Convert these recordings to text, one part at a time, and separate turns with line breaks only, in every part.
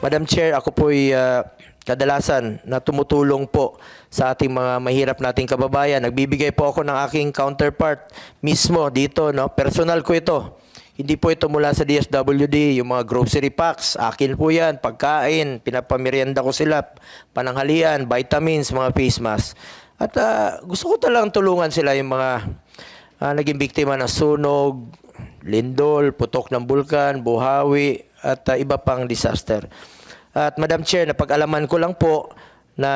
Madam Chair, ako po'y ah, kadalasan na tumutulong po sa ating mga mahirap nating kababayan. Nagbibigay po ako ng aking counterpart mismo dito, no? Personal ko ito. Hindi po ito mula sa DSWD, yung mga grocery packs, akin po yan, pagkain, pinapamerienda ko sila, pananghalian, vitamins, mga face mask. At ah, gusto ko talagang tulungan sila yung mga ah, naging biktima ng sunog, lindol, putok ng bulkan, buhawi, at ah, iba pang disaster. At Madam Chair, napag-alaman ko lang po na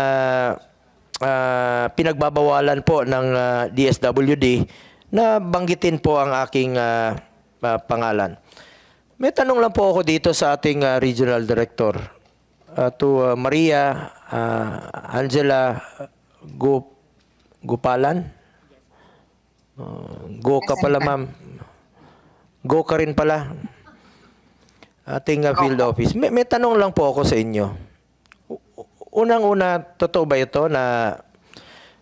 ah, pinagbabawalan po ng ah, DSWD na banggitin po ang aking ah, ah, pangalan. May tanong lang po ako dito sa ating ah, regional director. Ah, to ah, Maria ah, Angela Gu- Gupalan. Ah, go ka pala, ma'am. Go ka rin pala. Ating uh, field office. May, may tanong lang po ako sa inyo. Unang-una, totoo ba ito na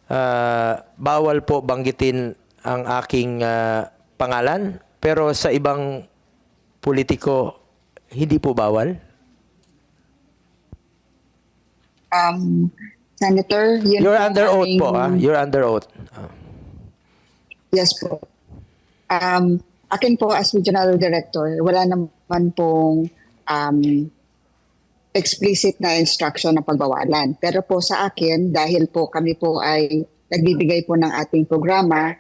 ah, bawal po banggitin ang aking ah, pangalan, pero sa ibang politiko, hindi po bawal?
Um, Senator, yun
You're under oath po, ah. You're under oath. Ah.
Yes po. Um, akin po as regional director, wala naman pong um, explicit na instruction na pagbawalan. Pero po sa akin, dahil po kami po ay nagbibigay po ng ating programa,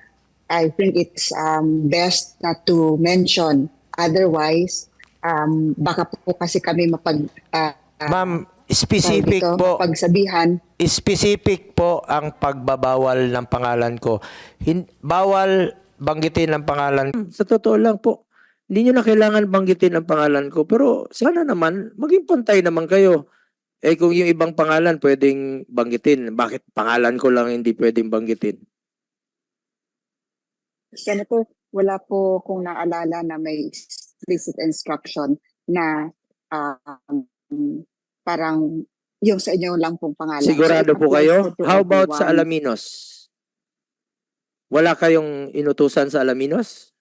I think it's um, best not to mention. Otherwise, um, baka po kasi kami mapag... ah,
Ma'am, specific
dito,
po.
Pagsabihan,
specific po ang pagbabawal ng pangalan ko. Hin- bawal banggitin ang pangalan. Sa totoo lang po, hindi nyo na kailangan banggitin ang pangalan ko. Pero sana naman, maging pantay naman kayo. Eh kung yung ibang pangalan pwedeng banggitin, bakit pangalan ko lang hindi pwedeng banggitin?
Senator, wala po kung naalala na may explicit instruction na um, parang yung sa inyo lang pong pangalan.
Sigurado
So,
po kayo? How about sa. Alaminos? Wala kayong inutusan sa Alaminos?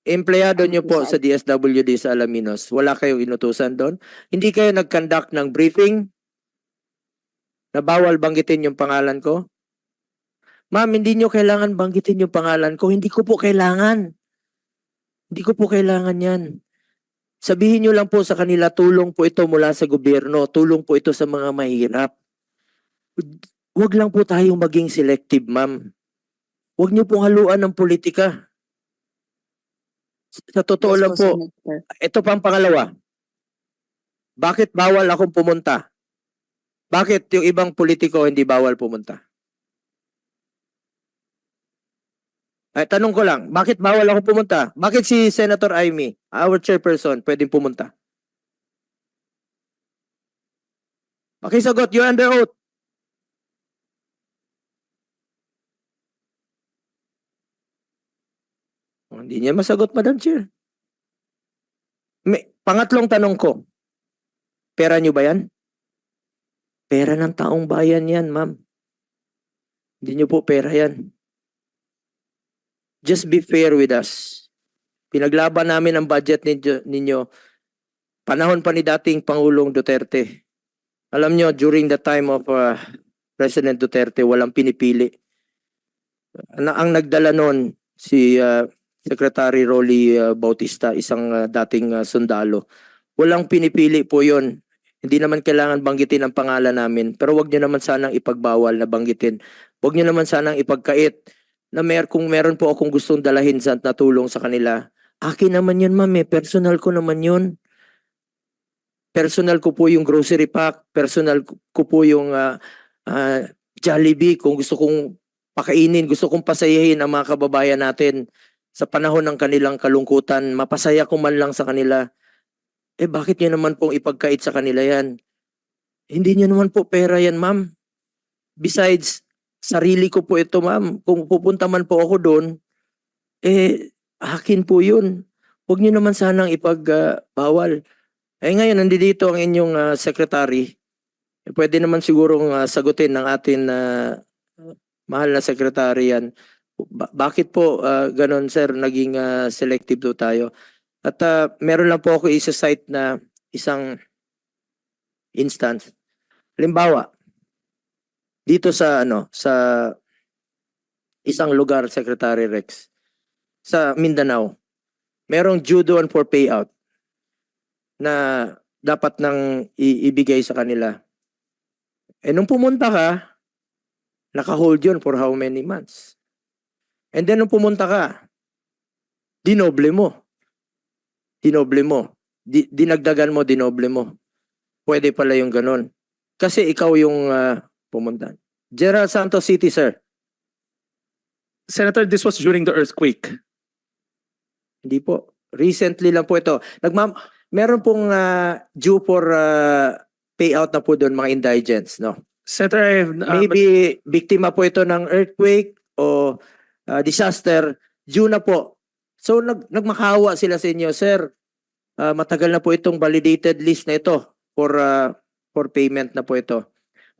Empleyado nyo po sa DSWD sa Alaminos, wala kayong inutusan doon? Hindi kayo nag-conduct ng briefing na bawal banggitin yung pangalan ko? Ma'am, hindi nyo kailangan banggitin yung pangalan ko. Hindi ko po kailangan. Hindi ko po kailangan yan. Sabihin nyo lang po sa kanila, tulong po ito mula sa gobyerno, tulong po ito sa mga mahirap. Huwag lang po tayong maging selective, ma'am. Huwag nyo pong haluan ng politika. Sa totoo
Yes
lang po,
Senator.
ito pa ang pangalawa. Bakit bawal akong pumunta? Bakit yung ibang politiko hindi bawal pumunta? Ay, tanong ko lang, bakit bawal ako pumunta? Bakit si Senator Amy, our chairperson, pwedeng pumunta? Pakisagot, you're under oath. Hindi niya masagot, Madam Chair. May, pangatlong tanong ko, pera niyo ba yan? Pera ng taong bayan yan, ma'am. Hindi niyo po pera yan. Just be fair with us. Pinaglaban namin ang budget ninyo, ninyo panahon pa ni dating Pangulong Duterte. Alam niyo, during the time of uh, President Duterte, walang pinipili. Ang, ang nagdala noon, si uh, Secretary Rolly uh, Bautista, isang uh, dating uh, sundalo. Walang pinipili po yon. Hindi naman kailangan banggitin ang pangalan namin. Pero wag niyo naman sanang ipagbawal na banggitin. Wag niyo naman sanang ipagkait na mer kung meron po akong gustong dalahin sa natulong sa kanila. Akin naman yun, ma'am. Eh. Personal ko naman yun. Personal ko po yung grocery pack. Personal ko po yung uh, uh, Jollibee. Kung gusto kong pakainin, gusto kong pasayahin ang mga kababayan natin sa panahon ng kanilang kalungkutan, mapasaya ko man lang sa kanila, eh bakit nyo naman pong ipagkait sa kanila yan? Hindi nyo naman po pera yan, ma'am. Besides, sarili ko po ito, ma'am. Kung pupunta man po ako doon, eh, akin po yun. Huwag nyo naman sanang ipagbawal. eh ngayon, nandito ang inyong ah, secretary. Eh, pwede naman sigurong ah, sagutin ng atin na mahal na secretary yan. Ba- bakit po ah, ganon sir naging ah, selective do tayo? At ah, meron lang po ako isa-cite na isang instance. Halimbawa, dito sa ano, sa isang lugar, Secretary Rex, sa Mindanao, merong due doon for payout na dapat nang ibigay sa kanila. Eh nung pumunta ka, naka-hold yun for how many months? And then nung pumunta ka, dinoble mo. Dinoble mo. Di, dinagdagan mo, dinoble mo. Pwede pala yung ganun. Kasi ikaw yung ah, pumunta. Gerald Santos City, sir.
Senator, this was during the earthquake.
Hindi po. Recently lang po ito. Nagmam meron pong ah, due for ah, payout na po doon mga indigents, no?
Senator, I have, uh,
Maybe biktima po ito ng earthquake o ah, disaster, due na po. So nag nagmakawa sila sa inyo, sir. ah, matagal na po itong validated list na ito for ah, for payment na po ito.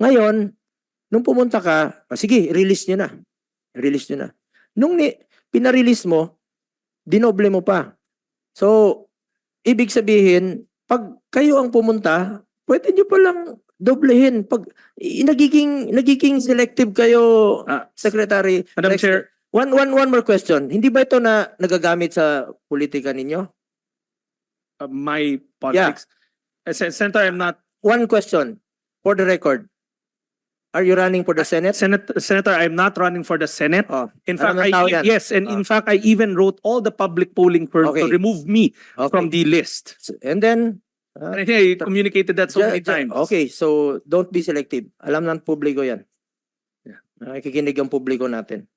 Ngayon, nung pumunta ka, ah, sige, release niyo na. Release niyo na. Nung ni, pinarelease mo, dinoble mo pa. So, ibig sabihin, pag kayo ang pumunta, pwede niyo palang doblehin. Pag nagiging nagiging selective kayo,
Ah,
Secretary.
Madam Chair,
One one one more question. Hindi ba ito na nagagamit sa politika ninyo?
uh, my politics. Uh, Sen- Senator, I'm not,
One question for the record. Are you running for the Senate?
Senator, Senator, I'm not running for the Senate.
Oh,
In fact, I,
yan?
yes, and in fact, I even wrote all the public polling firms
Okay.
to remove me
okay.
from the list.
And then
And I think I communicated that so
Ja-
many times.
Okay, so don't be selective. Alam ng publiko yan.
Yeah.
Nakikinig ang publiko natin.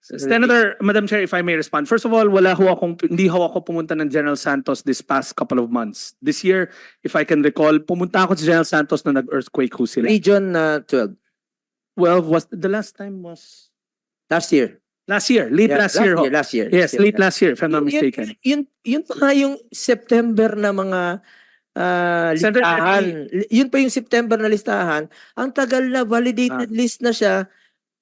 Senator, Madam Chair, if I may respond. First of all, wala ho akong, hindi ho ako pumunta ng General Santos this past couple of months. This year, if I can recall, pumunta ako sa General Santos na nag-earthquake ho sila.
Region na 12.
Well, was, the last time was
Last year.
last year, late
Yeah,
last year ho.
Last year.
Yes, late last year, if I'm not mistaken.
Yun, yun, yun pa nga yung September na mga ah,
Senator,
listahan. Li- Yun pa yung September na listahan. Ang tagal na
Ah.
validated list na siya.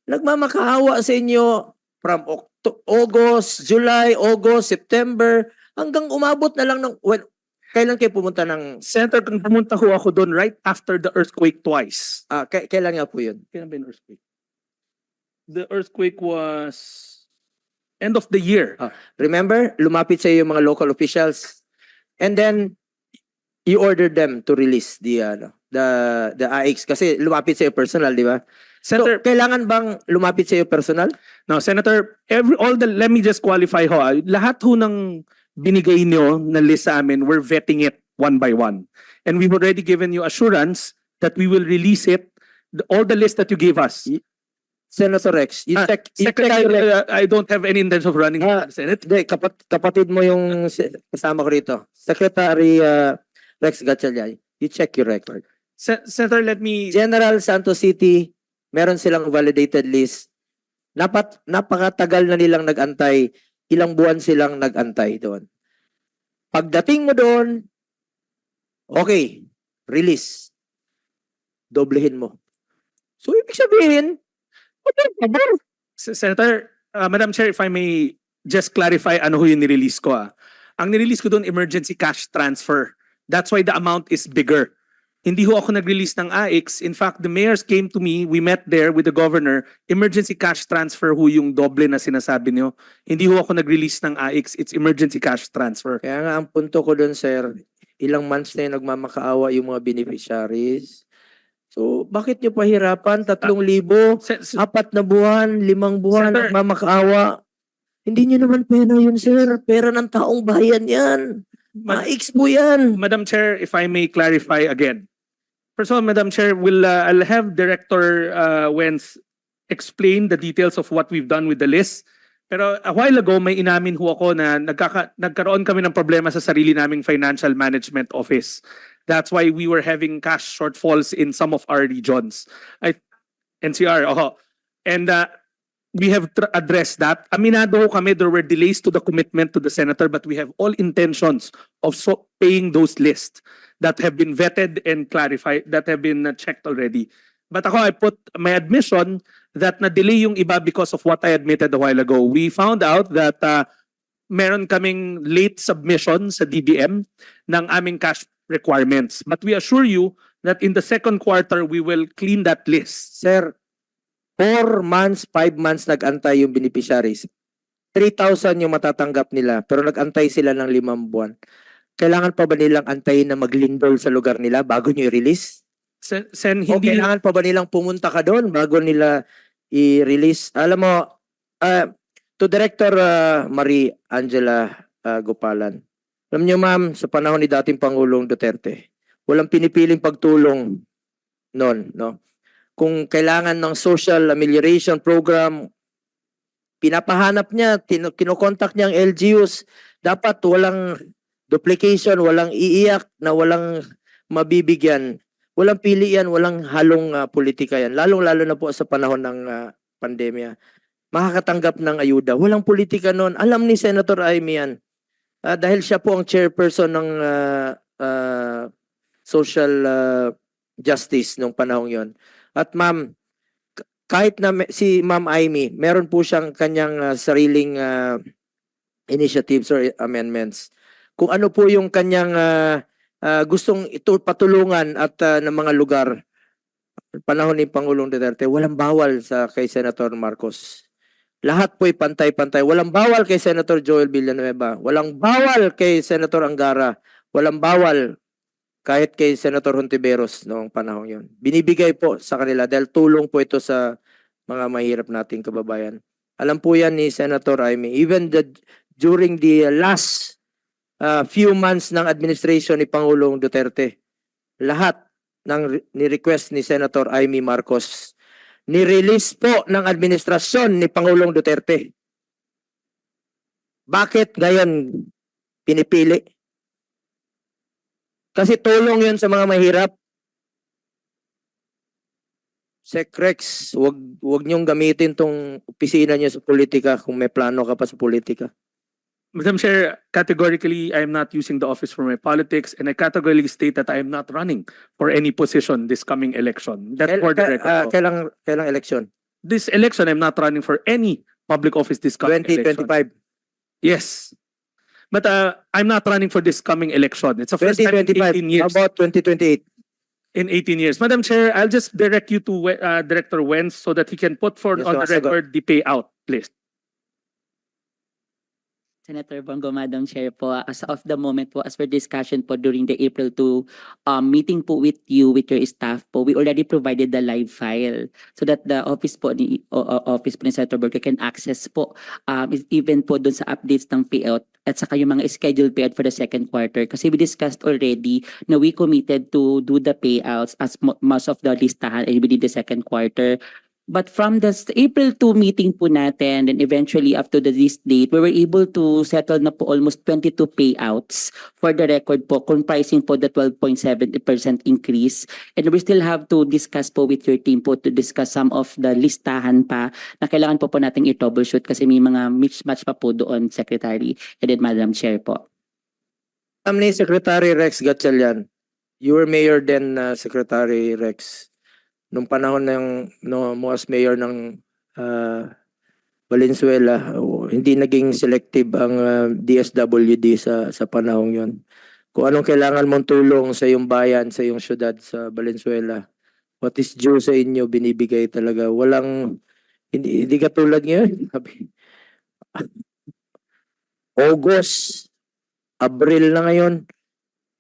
Nagmamakaawa sa inyo from Octo- August, July, August, September, hanggang umabot na lang ng, well, kailan kayo pumunta ng,
Senator, kung pumunta ho ako doon right after the earthquake twice.
ah, kay- kailan nga po yun?
Kailan ba yung earthquake? The earthquake was end of the year.
Remember, lumapit sa yung mga local officials. And then, you ordered them to release the, ano, the, the AX. Kasi lumapit sa personal, di ba?
Senator,
So, kailangan bang lumapit sa iyo personal?
No, Senator, every all the let me just qualify ho. ah. Lahat ho ng binigay niyo na list sa amin, we're vetting it one by one. And we've already given you assurance that we will release it the- all the list that you gave us.
Senator Rex, you
Ah,
check, you check
Secretary,
your-
uh, I don't have any intention of running
Ah,
for the Senate.
Hindi, kapat, kapatid mo yung kasama ko rito. Secretary uh, Rex Gatchalian, you check your record.
Se- Senator, let me
General Santos City, meron silang validated list. Napat, napakatagal na nilang nagantay. Ilang buwan silang nagantay doon. Pagdating mo doon, okay, release. Doblehin mo. So, ibig sabihin,
Senator, uh, Madam Chair, if I may just clarify ano ho yung nirelease ko ah. Ang nirelease ko doon, emergency cash transfer. That's why the amount is bigger. Hindi ho ako nag-release ng AX. In fact, the mayors came to me, we met there with the governor, emergency cash transfer ho yung doble na sinasabi niyo. Hindi ho ako nag-release ng AX, it's emergency cash transfer.
Kaya nga, ang punto ko doon, sir, ilang months na yung nagmamakaawa yung mga beneficiaries. So, bakit nyo pahirapan? Tatlong libo,
Se- se-
apat na buwan, limang buwan,
Senator-
nagmamakaawa. Hindi nyo naman pera yun, sir. Pera ng taong bayan yan.
Ma-
Maix po yan.
Madam Chair, if I may clarify again. First of all, Madam Chair, will uh, I'll have Director uh, Wentz explain the details of what we've done with the list. Pero a while ago, may inamin ho ako na nagkaka- nagkaroon kami ng problema sa sarili naming financial management office. That's why we were having cash shortfalls in some of our regions. I, NCR, oh. And uh, we have addressed that. Aminado ho kami, there were delays to the commitment to the senator, but we have all intentions of so paying those lists that have been vetted and clarified, that have been uh, checked already. But ako, I put my admission that na-delay yung iba because of what I admitted a while ago. We found out that uh, meron kaming late submission sa DBM ng aming cash requirements. But we assure you that in the second quarter, we will clean that list.
Sir, 4 months, 5 months nag-antay yung beneficiaries. 3,000 yung matatanggap nila, pero nag-antay sila ng limang buwan. Kailangan pa ba nilang antayin na maglindol sa lugar nila bago nyo i-release?
Sen, Sen,
O
hindi
kailangan pa ba nilang pumunta ka doon bago nila i-release? Alam mo, ah, to Director ah, Marie Angela ah, Gopalan, alam niyo ma'am, sa panahon ni dating Pangulong Duterte, walang pinipiling pagtulong noon, no? Kung kailangan ng social amelioration program, pinapahanap niya, kinokontak niya ang LGUs, dapat walang duplication, walang iiyak na walang mabibigyan. Walang pilian, walang halong ah, politika yan. Lalong-lalo na po sa panahon ng ah, pandemya. Makakatanggap ng ayuda. Walang politika noon. Alam ni Senator Amy yan. Ah, dahil siya po ang chairperson ng ah, ah, social ah, justice nung panahong yon. At ma'am, kahit na si Ma'am Amy, meron po siyang kanyang ah, sariling ah, initiatives or amendments. Kung ano po yung kanyang ah, ah, gustong ito patulungan at ah, ng mga lugar panahon ni Pangulong Duterte, walang bawal sa kay Senator Marcos. Lahat po'y pantay-pantay. Walang bawal kay Senator Joel Villanueva. Walang bawal kay Senator Angara. Walang bawal kahit kay Senator Hontiveros noong panahon yon. Binibigay po sa kanila dahil tulong po ito sa mga mahirap nating kababayan. Alam po yan ni Senator Amy. Even the, during the last uh, few months ng administration ni Pangulong Duterte, lahat ng re- ni-request ni Senator Amy Marcos, ni-release po ng administrasyon ni Pangulong Duterte. Bakit ngayon pinipili? Kasi tulong yun sa mga mahirap. Sec Rex, wag, wag niyong gamitin tong opisina niyo sa politika kung may plano ka pa sa politika.
Madam Chair, categorically, I am not using the office for my politics and I categorically state that I am not running for any position this coming election. That's
Kail-
for the record. po.
kailang, kailang election?
This election, I'm not running for any public office this coming election.
2025.
Yes. But uh, I'm not running for this coming election. It's a first time in
2025.
18 years.
How about 2028?
In 18 years. Madam Chair, I'll just direct you to uh, Director Wenz so that he can put forward
Yes,
on the record the payout list.
Senator Bongo, Madam Chair po, as of the moment po, as per discussion po during the April 2 um, meeting po with you, with your staff po, we already provided the live file so that the office po ni, o- o- office po ni Senator Bongo can access po um, is- even po dun sa updates ng payout at saka yung mga scheduled payout for the second quarter. Kasi we discussed already na we committed to do the payouts as mo- most of the listahan ay within the second quarter. But from the April 2 meeting po natin, and eventually after the list date, we were able to settle na po almost 22 payouts for the record po, comprising po the 12.7% increase. And we still have to discuss po with your team po to discuss some of the listahan pa na kailangan po po nating i-troubleshoot kasi may mga mismatch pa po doon, Secretary and then Madam Chair po.
Alam ni Secretary Rex Gatchalian, you were mayor then, uh, Secretary Rex. Nung panahon ng no, mo mayor ng uh, Valenzuela, oh, hindi naging selective ang uh, DSWD sa sa panahong yon. Kung anong kailangan mong tulong sa iyong bayan, sa iyong syudad sa Valenzuela, what is due sa inyo binibigay talaga. Walang hindi, hindi katulad ngayon. August, Abril na ngayon,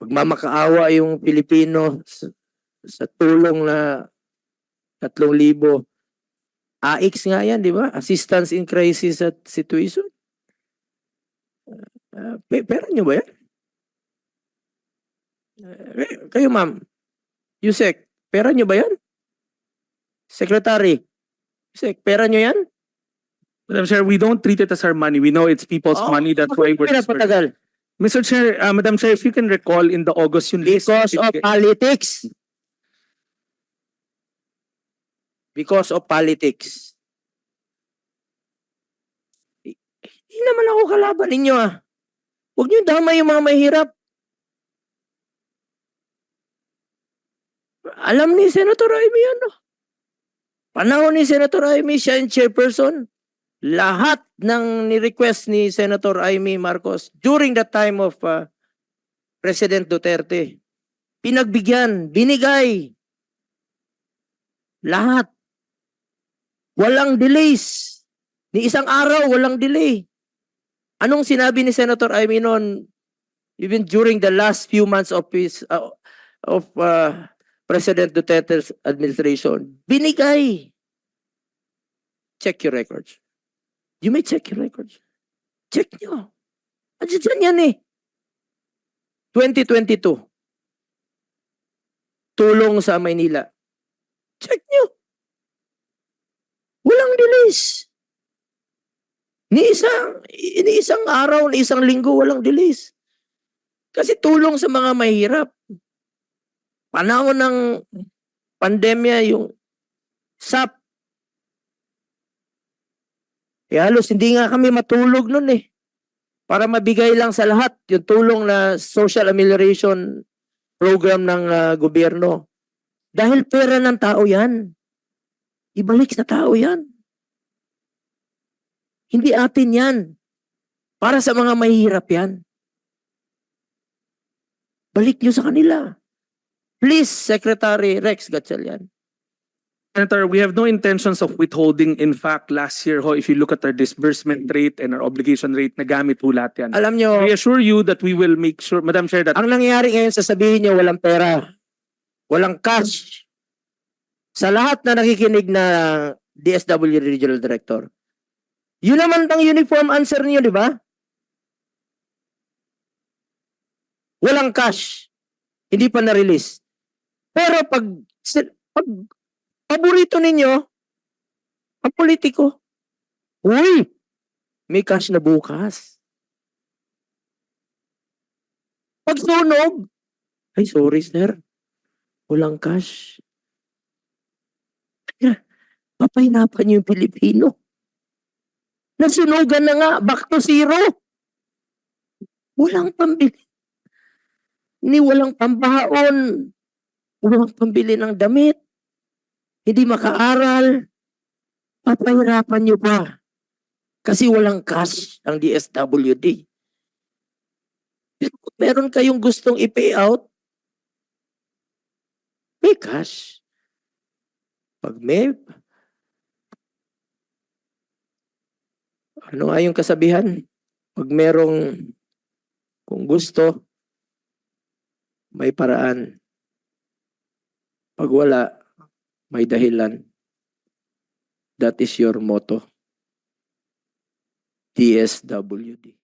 magmamakaawa yung Pilipino sa, sa tulong na 3,000. AX nga yan, di ba? Assistance in Crisis at Situation. Uh, pe- pera nyo ba yan? Uh, kayo ma'am, Yusek, pera nyo ba yan? Secretary, Yusek, pera nyo yan?
Madam Chair, we don't treat it as our money. We know it's people's
Oh,
money. That's why we're.
Pinapatagal.
Mr. Chair, uh, Madam Chair, if you can recall in the August yung list.
Because of politics. Because of politics. Hi- Hindi naman ako kalaban ninyo ah. Huwag niyo damay yung mga mahirap. Alam ni Senator Amy yan. oh. Panahon ni Senator Amy, siya yung chairperson. lahat ng ni-request ni Senator Amy Marcos during the time of uh, President Duterte. Pinagbigyan, binigay. Lahat. Walang delays. Ni isang araw, walang delay. Anong sinabi ni Senator Amy even during the last few months of his uh, of uh, President Duterte's administration? Binigay. Check your records. You may check your records. Check nyo. Andiyan yan eh. 2022. Tulong sa Maynila. Check nyo. Walang delays. Ni isang, ni isang araw, ni isang linggo, walang delays. Kasi tulong sa mga mahirap. Panahon ng pandemya, yung SAP, eh halos hindi nga kami matulog nun eh. Para mabigay lang sa lahat yung tulong na social amelioration program ng ah, gobyerno. Dahil pera ng tao yan. Ibalik sa tao yan. Hindi atin yan. Para sa mga mahihirap yan. Balik nyo sa kanila. Please, Secretary Rex Gatchalian.
Senator, we have no intentions of withholding. In fact, last year ho, if you look at our disbursement rate and our obligation rate, nagamit ho lahat yan.
Alam nyo,
We assure you that we will make sure, Madam Chair, that
ang nangyayari ngayon, sasabihin nyo, walang pera. Walang cash. Sa lahat na nakikinig na DSW Regional Director. Yun naman ang uniform answer niyo, di ba? Walang cash. Hindi pa na-release. Pero pag, pag paborito ninyo, ang politiko, uy, may cash na bukas. Pag sunog, ay sorry sir, walang cash. Kaya, Papahinapan niyo yung Pilipino. Nasunugan na nga, back to zero. Walang pambili. Ni walang pambaon. Walang pambili ng damit. Hindi makaaral. Papahirapan niyo pa. Kasi walang cash ang DSWD. Pero meron kayong gustong i-pay out, may cash. Pag may, ano nga yung kasabihan? Pag merong, kung gusto, may paraan. Pag wala, may dahilan. That is your motto. DSWD.